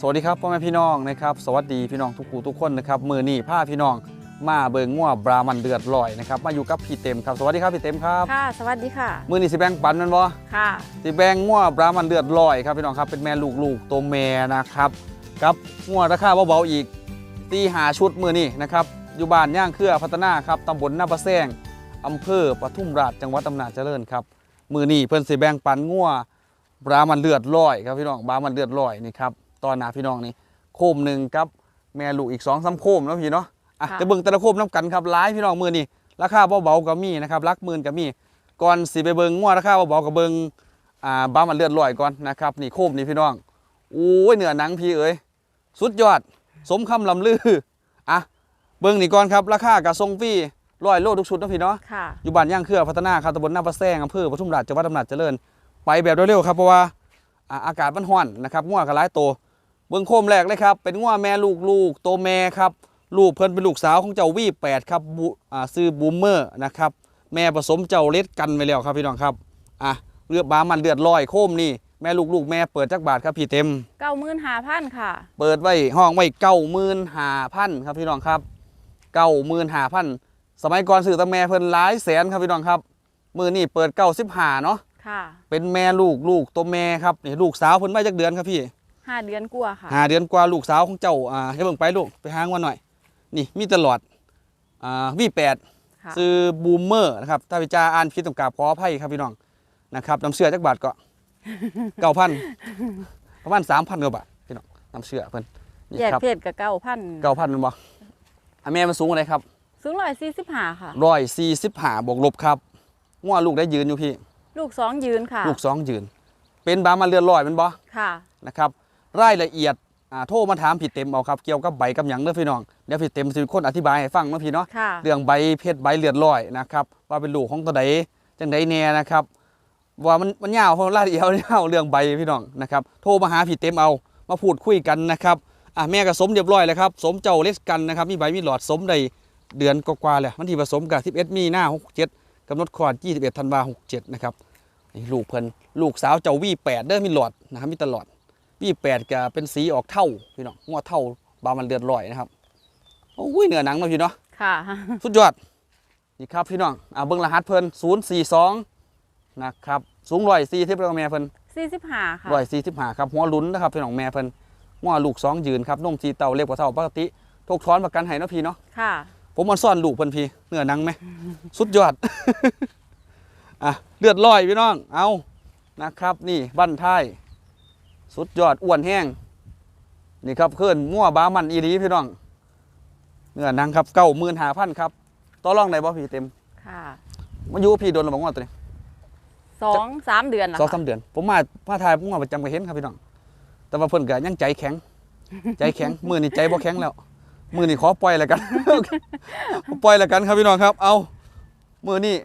สวัสดีครับพ่อแม่พี่น้องนะครับสวัสดีพี่น้องทุกผู้ทุกคนนะครับมือนี่ผ้าพี่น้องมาเบิงง่วบรามันเดือดลอยนะครับมาอยู่กับพี่เต็มครับสวัสดีครับพี่เต็มครับค่ะสวัสดีค่ะ มือนี่สิแบ่งปันแมันบ่ค่ะสิแบ่งง่วบรามันเดือดลอยครับพี่น้องครับเป็นแม่ลูกๆตัวแม่นะครับกับง่วราคาเบาๆอีกตีหาชุดมือนี่นะครับอยู่บ้านย่างเครือพัฒนาครับตำบลหน้าประแซงอำเภอปทุมราชจังหวัดอำนาจเจริญครับมือนี่เพิ่นสิแบ่งปันง่ว บรามันเลือดลอยครับพี่น้องบรามันเลือดลอยนี่ครับตอนหนาพี่น้องนี่โคมหนึ่งกับแม่ลูกอีกสองสามโคมเนาะพี่เนาะอะค่ะจะเบิ่งแต่ละโคมน้ำกันครับหลายพี่น้องมือนี่ราคาเบาๆก็มีนะครับรักหมื่นก็มีก่อนสิไปเบิงงัวราคาเบาๆกับเบิงอ่าบ้ามันเลือดลอยก่อนนะครับนี่โคมนี่พี่น้องโอ้ยเนื้อหนังพี่เอ้ยสุดยอด สมคำลำลืออะเบิงนี่ก่อนครับราคากับทรงฟรีร้อยโลทุกชุดนะพี่เนาะค่ะอยู่บ้านย่างเครือพัฒนาครับตำบลหน้าประแซงอำเภอปทุมราชจังหวัดอำนาจเจริญ ไปแบบเร็วๆครับเพราะว่าอ่าอากาศมันร้อนนะครับงัวกับหลายตัวเบิ้งโคมแรกเลยครับ เป็นงัวแม่ลูกลูกโตวแม่ครับลูกเพิ่นเป็นลูกสาวของเจ้าวีแปดครับบุอ่าซื้อบูมเมอร์นะครับแม่ผสมเจ้าเล็ดกันไปแล้วครับพี่น้องครับอะเลือดบามันเลือดลอยโคมนี่แม่ลูกลูกแม่เปิดจักบาทครับพี่เต็มเก้าหมื่นหาพันค่ะ เปิดไว้ห้องไว้เก้าหมื่นหาพันครับพี่น้องครับเก้าหมื่นหาพันสมัยก่อนซื้อแตะแม่เพิ่นหลายแสนครับพี่น้องครับมือนี่เปิดเก้าสิบหาเนาะ ค่ะเป็นแม่ลูกลูกตัวแม่ครับนี่ลูกสาวเพิ่นมาจากเดือนครับพี่ห้าเดือนกว่าค่ะหาเดือนกว่าลูกสาวของเจ้าอ่าให้เบิ่งไปลูกไปหางวันหน่อย นี่มีตลอดอ่าวีแปดค่ะซื้อบูมเมอร์นะครับถ้าพิจาอ่านผิดต้องกราบขออภัยครับพี่น้องนะครับน้ำเชื่อจักบาทก็เก้าพันประมาณสามพันกว่าบาทพี่น้องน้ำเชื่อเพิ่นนี่แยกครับเพศกับเก้าพันเก้าพันมันบ่อะแม่มันสูงอะไรครับ สูงร้อยสี่สิบห้าค่ะร้อยสี่สิบห้าบวกลบครับง่วลูกได้ยืนอยู่พี่ ลูกสองยืนค่ะ ลูกสองยืน เป็นบามาเรือนลอยแมันบ่ค่ะนะครับรายละเอียดอ่าโทรมาถามพี่เต็มเอาครับเกี่ยวกับใบกับหยังเด้อพี่น้องเดี๋ยวพี่เต็มสิเป็นคนอธิบายให้ฟังเนาะพี่เนาะค่ะเรื่องใบเพชรใบเลือดลอยนะครับว่าเป็นลูกของตัวใดจังใดแน่นะครับว่ามันมันยาวเพราะรายละเอียดมันยาวเรื่องใบพี่น้องนะครับโทรมาหาพี่เต็มเอามาพูดคุยกันนะครับอะแม่ก็สมเรียบร้อยแล้วครับสมเจ้าเลสกันนะครับมีใบมีหลอดสมได้เดือนกว่าๆแล้วมันที่ผสมกับ11มีหน้า67 กำหนดคลอด 21ธันวา67นะครับนี่ลูกเพิ่นลูกสาวเจ้าวีแปดเด้อมีหลอดนะครับมีตลอดวีแปดก็เป็นสีออกเท่าพี่น้องงวเท่าบามันเลือดลอยนะครับโอ้ยเนื้อหนังเนาะพี่เนาะค่ะสุดยอดนี่ครับพี่น้องอ่าเบิ้งรหัสเพิ่น042นะครับสูงร้อยสี่สิบแล้วก็แม่เพิ่นสี่สิบห้าค่ะร้อยสี่สิบห้าครับหัวลุ้นนะครับพี่น้องแม่เพิ่นหัวลูกสองยืนครับนมสีเต่าเล็กกว่าเท่าปกติทกท้อนประกันให้เนาะพี่เนาะค่ะ ผมมันซ่อนลูกเพิ่นพี่เนื้อหนังไหมสุดยอดอะเลือดลอยพี่น้องเอานะครับ นี่บั้นท้ายสุดยอดอ้วนแห้งนี่ครับเคลื่อนมั่วบามันอีรีพี่น้องเนื้อหนังครับเก้าหมื่นหาพันครับต่อรองได้บ่พี่เต็มค่ะมาอยู่กับพี่โดนระบอกว่าตัวนี้สองสามเดือนแล้วสองค่ะสามเดือน ผมมาพาทายผมมาประจำก็เห็นครับพี่น้องแต่ว่าเพิ่นก็ยังใจแข็ง ใจแข็งมือนี่ใจบ่แข็งแล้ว มือนี่ขอปล่อยแล้วกัน ปล่อยแล้วกันครับพี่น้องครับ เอามือนี่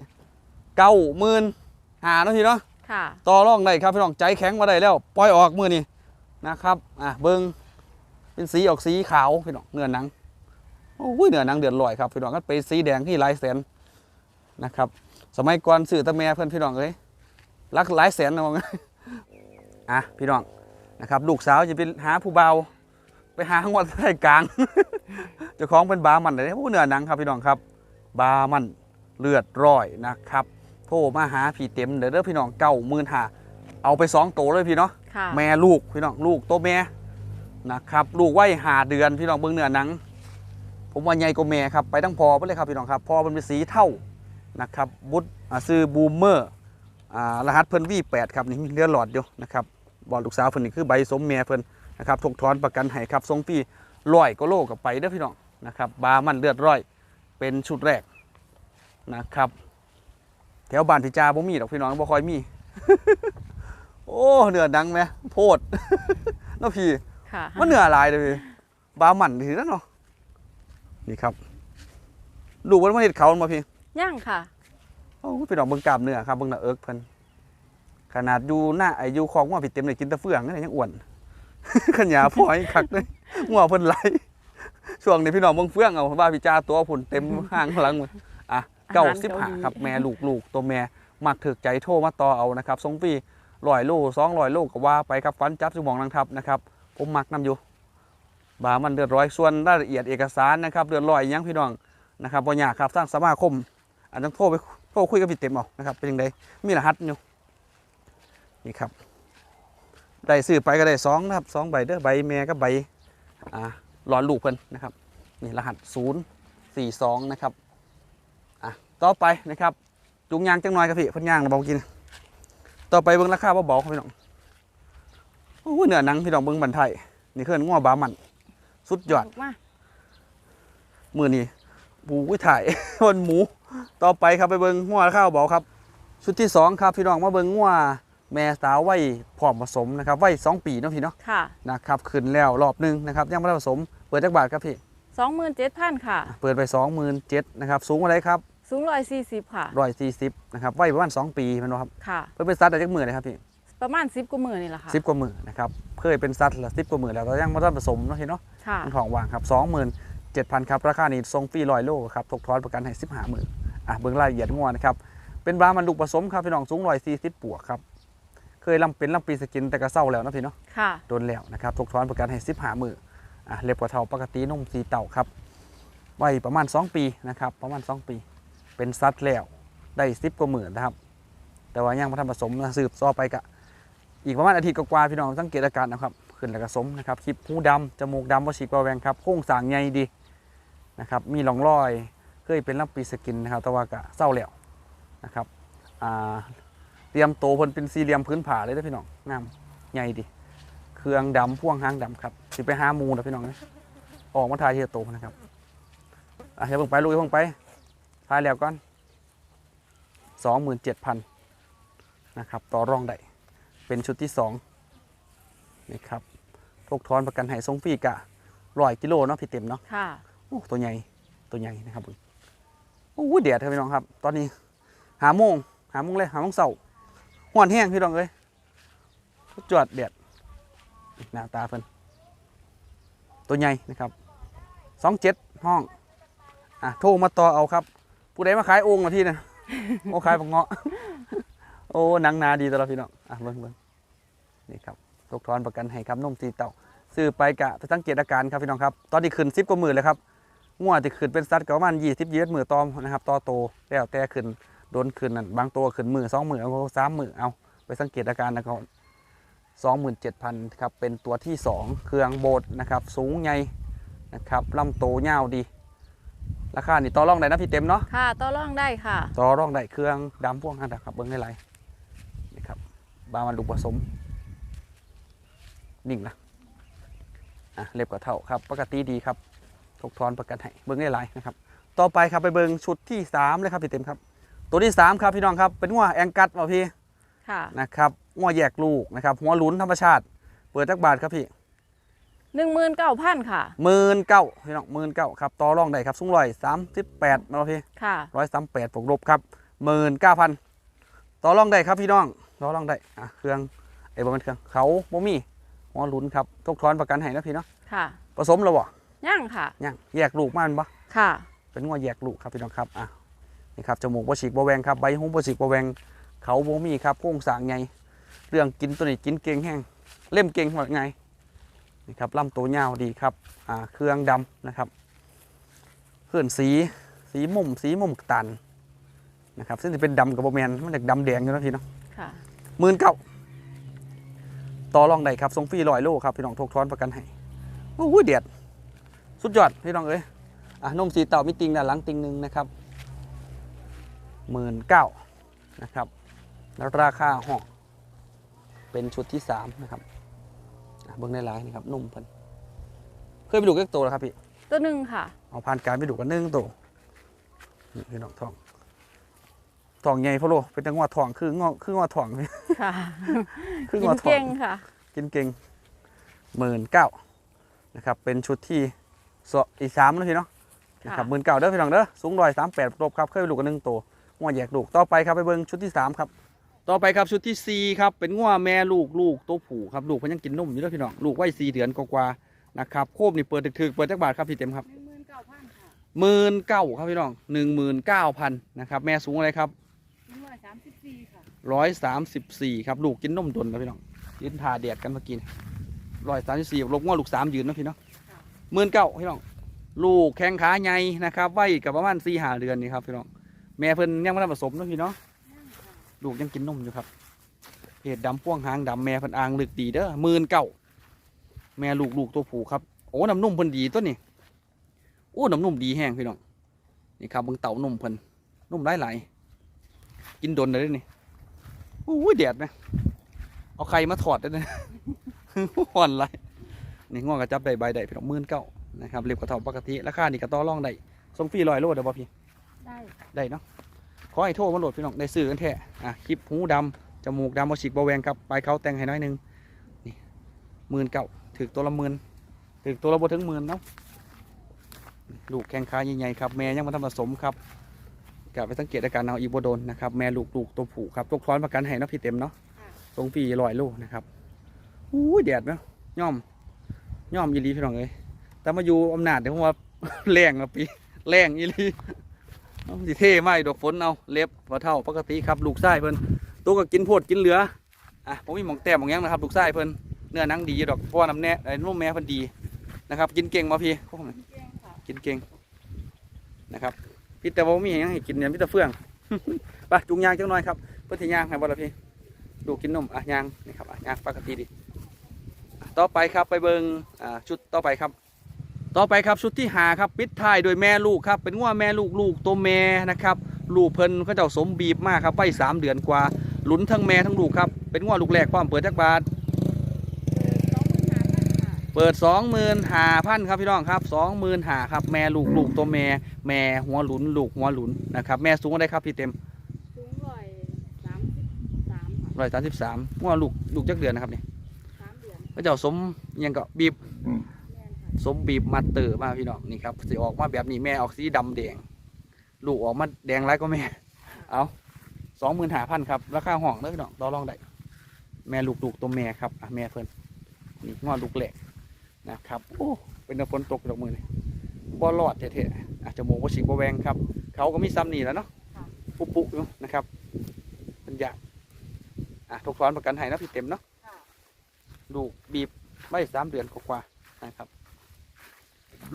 เก้าหมื่นหาเนาะพี่เนาะค่ะต่อรองได้ครับพี่น้องใจแข็งมาได้แล้ว ปล่อยออกมือนี่นะครับ อะเบิ้งเป็นสีออกสีขาวพี่น้องเนื้อหนังโอ้ยเนื้อหนังเดือดลอยครับพี่น้องก็เป็นสีแดงที่หลายแสนนะครับ สมัยก่อนสื่อตะแม่เพื่อนพี่น้องเอ้ยรักหลายแสนนะว่างั้นอะพี่น้องนะครับ ลูกสาวจะไปหาผู้เบาว ไปหาหัวไส้กลาง เจ้าของเป็นบามันเลยผู้เนื้อหนังครับพี่น้องครับ บามันเลือดร้อยนะครับโทรมาหาพี่เต็มเด้อเด้อพี่น้องเก้าหมื่นหาเอาไปสองโตเลยพี่เนาะค่ะแม่ลูกพี่น้องลูกโตวแม่นะครับ ลูกไว้หาเดือนพี่น้องเบื้องเนื้อหนัง ผมว่าใหญ่กว่าแม่ครับไปทั้งพอไปเลยครับพี่น้องครับพอมันเป็นสีเท่านะครับบุตรอ่าซื้อบูมเมอร์อ่ารหัสเพิ่นวีแปดครับนี่มีเรือหลอดอยู่นะครับบอลลูกสาวเพิ่นนี่คือใบสมแม่เพิ่น นะครับถกถอนประกันให้ครับทรงปีร้อยก็โลกับไปเด้อพี่น้องนะครับบามันเลือดร้อยเป็นชุดแรกนะครับ แถวบ้านพี่จาบ่มีดอกพี่น้องบ่ค่อยมี โอ้เนื้อดังไหมโพดเนาะพี่ค่ะมันเนื้อหลายเลยพี่บาหมันทีนั้นเนาะนี่ครับลูกมันมาเห็ดเขามาพี่ย่างค่ะโอ้พี่น้องเบิ่งกล้ามเนื้อครับเบิ่งหน้าเอิกเพิ่นขนาดอยู่หน้าไอายุของว่าพี่เต็มเลยกินแตะเฟืองนี่ยังอ้วน ขันหยาพอยคักเลยงัวเพิ่นไหลช่วงนี้พี่น้องเบิ่งเฟืองเอาว่าพี่จาตัวผุนเต็มห้างหลังหมดอะอาเก้าหารสิบเกาห้าหลีครับแม่ลูกลูกตัวแม่มักถึกใจโทรมาต่อเอานะครับทรงปีร้อยโลสองร้อยโลก็ว่าไปครับฟันจับสมองนังทับนะครับ ผมมักนำอยู่บามันเดือดร้อยส่วนรายละเอียดเอกสารนะครับเดือดร้อยอิหยังพี่น้องนะครับบ่ยากครับสร้างสมาคมอันต้องโทรไปโทรคุยกับพี่เต็มเอานะครับเป็นยังไงมีรหัสอยู่นี่ครับ ได้ซื้อไปก็ได้สองนะครับสองใบเด้อใบแม่กับใบอ่าหลอนลูกเพิ่นนะครับนี่รหัสศูนย์สี่สองนะครับอะต่อไปนะครับจุงยางจังหน่อยครับพี่เพิ่นยางนะบอกกิน ต่อไปเบิ่งราคาเบาๆครับพี่น้องโอ้ยเนื้อหนังพี่น้องเบิ่งบันไทยนี่คืองัวบามันสุดยอดถูกมากมือนี้ปูวิถ่ายวันหมู ต่อไปครับไปเบิ้งงัวข้าวเบาครับ ชุดที่สองครับพี่น้องมาเบิ้งงัว แม่สาวไว้พร้อมผสมนะครับไว้สองปีเนาะพี่เนาะค่ะนะครับขึ้นแล้วรอบหนึงนะครับยังไม่ได้ผสมเปิดจักบาทครับพี่สองหมื่นเจ็ดพันค่ะ เปิดไปสองหมื่นเจ็ดนะครับสูงอะไรครับสูงร้อยสี่สิบค่ะร้อยสี่สิบนะครับไว้ประมาณสองปีแมันบ่ครับค่ะเพิ่นเป็นซัดได้จักมือเลยครับพี่ประมาณสิบกว่าหมื่นนี่แหละค่ะสิบกว่ามือนะครับเคยเป็นซัดละสิบกว่ามือแล้วแต่ยังไม่ได้ผสมเนาะพี่เนาะค่ะมันของวางครับสองหมื่นเจ็ดพันครับราคานี้ทรงฟรีลอยโลครับตกทอนประกันให้สิบห้าหมื่นอะเบื้องรายละเอียดงัวนะครับเป็นบามันดุผสมครับพี่น้องสูงร้อยสี่สิบปวกครับ เคยลำเป็นลำปีสกินแต่ก็เศร้าแล้วนะพี่เนาะค่ะ โดนแล้วนะครับตกทอนประกันให้สิบห้าหมื่นอะเล็บกว่าเท่าปกตินุ่มสีเต่าครับไว้ประมาณ 2 ปีนะครับประมาณ 2 ปี เป็นซัดแล้วได้สิบกว่าหมื่นนะครับ แต่ว่ายังมาทำผสมนะสืบต่อไปกะอีกประมาณอาทิตย์กว่าๆพี่น้องสังเกตอาการนะครับขึ้นแล้วก็สมนะครับคลิปหูดำจมูกดำว่าฉีกว่าแวงครับโค้งสร้างใหญ่ดีนะครับมีร่องรอยเคยเป็นลำปีสกินนะครับแต่ว่ากะเศร้าแล้วนะครับอ่า เตรียมโตวเพิ่นเป็นสี่เหลี่ยมพื้นผาเลยนะพี่น้องงามใหญ่ดีเครื่องดำพ่วงหางดำครับสิไปหาหมูนะพี่น้องนะออกมาทายที่จะโตนะครับอะอย่าเพิ่งไปลูกอย่าเพิ่งไปทายแล้วก่อนสองหมื่นเจ็ดพันนะครับต่อรองได้เป็นชุดที่สองนี่ครับทกทอนประกันให้ทรงฟรีกะร้อยกิโลเนาะพี่เต็มเนาะค่ะโอ้ตัวใหญ่ตัวใหญ่นะครับผมโอ้ยแดดครับพี่น้องครับ ตอนนี้หาโมงหาโมงเลยหาโมงเสาร์ ห้อนแห้งพี่น้องเอ้ยจวดแดดหน้าตาเพิ่นตัวใหญ่นะครับสองเจ็ดห้องอะโทรมาต่อเอาครับ ผู้ใดมาขายโอ่งนะพี่นะโอ้ขายบักเงาะโอ้หนังนาดีตลอดพี่น้องอะเบิ่งเบิ่งนี่ครับตกทอนประกันให้ครับนมตีเต่าซื้อไปกะไปสังเกตอาการครับพี่น้องครับ ตอนนี้ขึ้นซิบกว่าหมื่นเลยครับงัวที่ขึ้นเป็นสัตว์ก็ประมาณยี่สิบยี่สิบมือตอมนะครับต่อโตแล้วแต่ขึ้น โดนขึ้นนั่นบางตัวขึ้นมือสองมือเอาสามมือเอาไปสังเกตอาการนะครับสองหมื่นเจ็ดพันครับเป็นตัวที่สองเครื่องโบดนะครับสูงใหญ่นะครับลำโตยาวดี ราคานี่ต่อรองได้นะพี่เต็มเนาะค่ะต่อรองได้ค่ะต่อรองได้เครื่องดำพ่วงห้างดักครับเบิ้งได้ไรนี่ครับบามันลูกผสมนิ่งนะอะเล็บกว่าเท่าครับปกติดีครับทกทอนประกันให้เบิ้งได้ไรนะครับ ต่อไปครับไปเบิ้งชุดที่สามเลยครับพี่เต็มครับ ตัวที่สามครับพี่น้องครับเป็นงัวแองกัดมาพี่ค่ะนะครับงัวแยกลูกนะครับหัวหลุนธรรมชาติ เปิดจักบาทครับพี่หนึ่งหมื่นเก้าพันค่ะหมื่นเก้าพี่น้องหมื่นเก้าครับต่อรองได้ครับสูงร้อยสามสิบแปดมาพี่ค่ะร้อยสามแปดบวกลบครับหมื่นเก้าพันต่อรองได้ครับพี่น้องต่อรองได้อะเครื่องไอ้บมันเครื่องเขาบ่มีหัวหลุนครับทกทอนประกันให้นะพี่เนาะค่ะ ผสมแล้วบ่ย่างค่ะยังแยกลูกมันบ่ค่ะ เป็นงัวแยกลูกครับพี่น้องครับอะ นี่ครับจมูกบ่ฉีกบ่แหวงครับใบหูบ่ฉีกบ่แหวงเขาบ่มีครับโครงสร้างใหญ่เรื่องกินตัวนี้กินเก่งแห้งเล่มเก่งว่าไงนี่ครับลำตัวยาวดีครับอ่าเครื่องดำนะครับเคลื่อนสีสีมุมสีมุมตันนะครับซึ่งจะเป็นดำกับโบแมนมันจะดำแดงอยู่นะพี่เนาะค่ะหมื่นเก้าต่อรองได้ครับทรงฟรีลอยโลครับพี่น้องทกทอนประกันให้โอ้ยเดียดสุดยอดพี่น้องเอ้ยอะนมสีเต่ามีติงด้านหลังติงหนึ่งนะครับ หมื่นเก้านะครับแล้วราคาห้องเป็นชุดที่สามนะครับอะเบิ้งในไลน์นะครับ นุ่มเพิ่นเคยไปดูกักตัวแล้วครับพี่ ตัวหนึ่งค่ะ เอาผ่านการไปดูกันหนึ่งตัวนี่พี่น้องทองทองใหญ่พ่อโลเป็นจังหวะทองคืองอคืองอทองค่ะคืองกิอนทองเก่งค่ะ กินเก่งหมื่นเก้านะครับ เป็นชุดที่สองอีกสามแล้วพี่เนาะนะครับหมื่นเก่าเด้อพี่น้องเด้อสูงร้อยสามแปดลบครับเคยไปลูกกันหนึ่งตัว งัวแยกลูกต่อไปครับไปเบิ้งชุดที่สามครับ ต่อไปครับชุดที่สี่ครับเป็นงัวแม่ลูกลูกตัวผู้ครับลูกเพิ่นยังกินนมอยู่เด้อพี่น้องลูกไว้สี่เดือนกว่าๆนะครับโคบนี่เปิดถึกๆเปิดจักบาทครับพี่เต็มครับหนึ่งหมื่นเก้าพันค่ะหมื่นเก้าครับพี่น้องหนึ่งหมื่นเก้าพันนะครับแม่สูงอะไรครับหนึ่งร้อยสามสิบสี่ค่ะร้อยสามสิบสี่ครับลูกกินนมดนนะพี่น้องยืนทาแดดกันเมื่อกี้ร้อยสามสิบสี่ลบงวลูกสามยืนเนาะพี่เนาะหมื่นเก้าพี่น้องลูกแข้งขาใหญ่นะครับไว้กับประมาณสี่ห้าเดือนนี่ครับพี่น้อง แม่เพิ่นยังไม่ได้ผสมเนาะพี่เนาะลูกยังกินนมอยู่ครับเพจดำพ่วงหางดำแม่เพิ่นอ่างลึกดีเด้อหมื่นเก้าแม่ลูกลูกตัวผูครับโอ้น้ำนุ่มเพิ่นดีตัวนี้โอ้น้ำนุ่มดีแห้งพี่น้องนี่ครับเบิ่งเต่านุ่มเพิ่นนุ่มหลายหลายๆกินดนเลยนี่โอ้ยแดดนะเอาไข่มาถอดได้เลยห่อนไรนี่ง่วงกระจับได้ใบได้พี่น้องหมื่นเก้านะครับเรียบกระเท่าปกติราคานี่ก็ต่อรองได้ส่งฟรีลอยโลดเด้อบ่พี่ ได้ค่ะได้เนาะขอให้โทรมาโหลดพี่น้องได้ซื้อกันแท้อะคลิปหูดำจมูกดำบอฉีกบอแวงครับปลายเขาแต่งให้น้อยหนึงนี่หมื่นเก้าถือตัวละหมื่นถือตัวละบ่ถึงหมื่นเนาะลูกแข้งขาใหญ่ๆครับแม่ยังมาทำผสมครับกลับไปสังเกตอาการเอาอีโบโดนนะครับแม่ลูกลูกตัวผู้ครับตกท้อนประกันให้เนาะพี่เต็มเนาะค่ะทรงฟรีลอยโลนะครับอู้ยแดดเนาะย่อมย่อมยีรีพี่น้องเอ้ยแต่มาอยู่อำนาจเดี๋ยวผมว่า แรงละปีแรงยีรีเอา สิเท่ไหมดอกฝนเอาเล็บว่าเท่าปกติครับลูกไส้เพิ่นตัวก็กินโพดกินเหลืออะผมมีหมองแต้มหมองหยังนะครับลูกไส้เพิ่นเนื้อหนังดีอยู่ดอกเพราะว่าน้ำแน่ไอ้นุ่มแม่เพิ่นดีนะครับ กินเก่งมาพี่เก่งค่ะกินเก่งนะครับพี่แต่ว่าบ่มีหยังให้กินเนี่ยพี่แต่เฟื่องไปจุงยางจังหน่อยครับเพื่อที่ยางให้บ่ละพี่ดูกินนมอะยางนี่ครับอะยางปกติดีอะต่อไปครับไปเบิงอ่าชุดต่อไปครับ ต่อไปครับชุดที่หาครับปิดท้ายโดยแม่ลูกครับเป็นว่าแม่ลูกลูกตัวแม่นะครับลูกเพิ่นเขาเจ้าสมบีบมากครับไปสามเดือนกว่าลุ้นทั้งแม่ทั้งลูกครับเป็นว่าลูกแรกความเปิดจักบาทสองหมื่นห้าพันค่ะเปิด25,000ครับพี่น้องครับ25,000ครับแม่ลูกลูกตัวแม่แม่หัวหลุนลูกหัวหลุนนะครับแม่สูงได้ครับพี่เต็มสูงร้อยสามสิบสามค่ะร้อยสามสิบสามหัวลูกลูกจักเดือนนะครับนี่สามเดือนเขาเจ้าสมอิหยังก็บีบแม่นค่ะ สมบีบมัดเตอร์มาพี่น้องนี่ครับสิออกมาแบบนี้แม่ออกสีดำแดง ลูกออกมาแดงไรก็แม่ เอาสองหมื่นห้าพันครับราคาห้องเด้อพี่น้องต่อรองได้แม่ลูกลูกตัวแม่ครับอะแม่เพิ่นนี่งอลูกแหลกนะครับโอ้เป็นฝนตกดอกมือนี่บ่รอดเท่ๆอาจจะโมกบ่ฉีกบ่แวงครับ เขาก็มีซ้ำนี่แหล้วเนาะค่ะปุ๊ปุอยู่นะครับเป็นอยางอะทุกซ้อนประกันให้นะพี่เต็มเนาะค่ะลูกบีบไม่สามเดือนกว่าๆนะครับ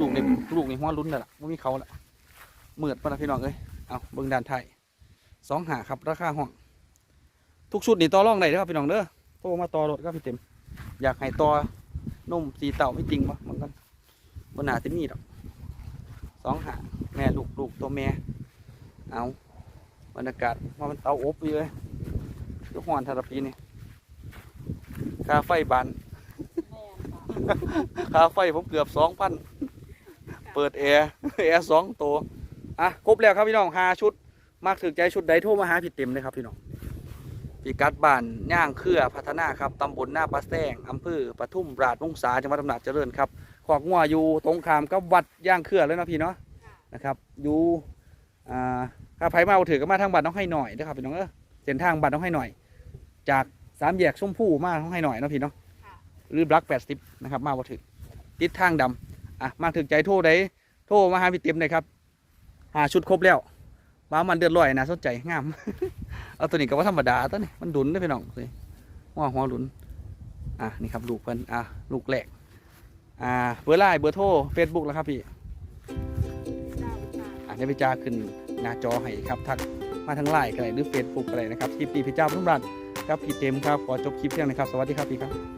ลูกนี่ลูกนี่หัวลุ้นแล้วล่ะไม่มีเขาละเหมือดปะนะพี่น้องเอ้ยเอาเบิ้งด้านไทยสองหาครับราคาห้อง ทุกชุดนี่ต่อรองได้เด้อครับพี่น้องเด้อโทรมาต่อรถครับพี่เต็ม อยากให้ต่อนุ่มสีเต่าไม่จริงปะมันกันบนหนาที่มีดอกสองหาแม่ลูกลูกตัวแม่เอาบรรยากาศว่ามันเตาอบอยู่เลยทุกหอนทาราปีนี่ค่าไฟบานค่ะค่าไฟผมเกือบสองพัน เปิดแอร์แอร์สองตัวอะครบแล้วครับพี่น้องหาชุดมากถึกใจชุดใดโทรมาหาพี่เต็มเลยครับพี่น้องพี่กัดบ้านย่างเครือพัฒนาครับตำบลหน้าปลาแซงอำเภอปทุมราชวงศาจังหวัดอำนาจเจริญครับขอกงัวอยู่ตรงขามกับวัดย่างเครือเลยนะพี่เนาะนะครับอยู่อ่าถ้าไผมาเอาถือก็มาทางบัตรน้องให้หน่อยนะครับพี่น้องเออเส้นทางบัตรน้องให้หน่อย จากสามแยกส้มผู้มาน้องให้หน่อยเนาะพี่เนาะค่ะหรือบลักแปดสิบนะครับมาบ่ถึงติดทางดำ อะมาถึงใจโทรได้โทรมาหาพี่เต็มเลยครับ หาชุดครบแล้วมามันเดือดร้อยนะสนใจงาม เอาตัวนี้ก็ว่าธรรมดาตัวนี้มันดุนได้พี่น้องสิหัวหัวดุนอะนี่ครับลูกเพิ่นอะลูกแหลกอ่าเบอร์ไลน์เบอร์โทรเฟซบุ๊กแล้วครับพี่อะเดี๋ยวพี่จ้าขึ้นหน้าจอให้ครับทักมาทางไลน์ก็ได้หรือเฟซบุ๊กก็ได้นะครับคลิปนี้พี่จ้าพุ่มรันครับพี่เจมครับขอจบคลิปเพียงนะครับ สวัสดีครับพี่ครับ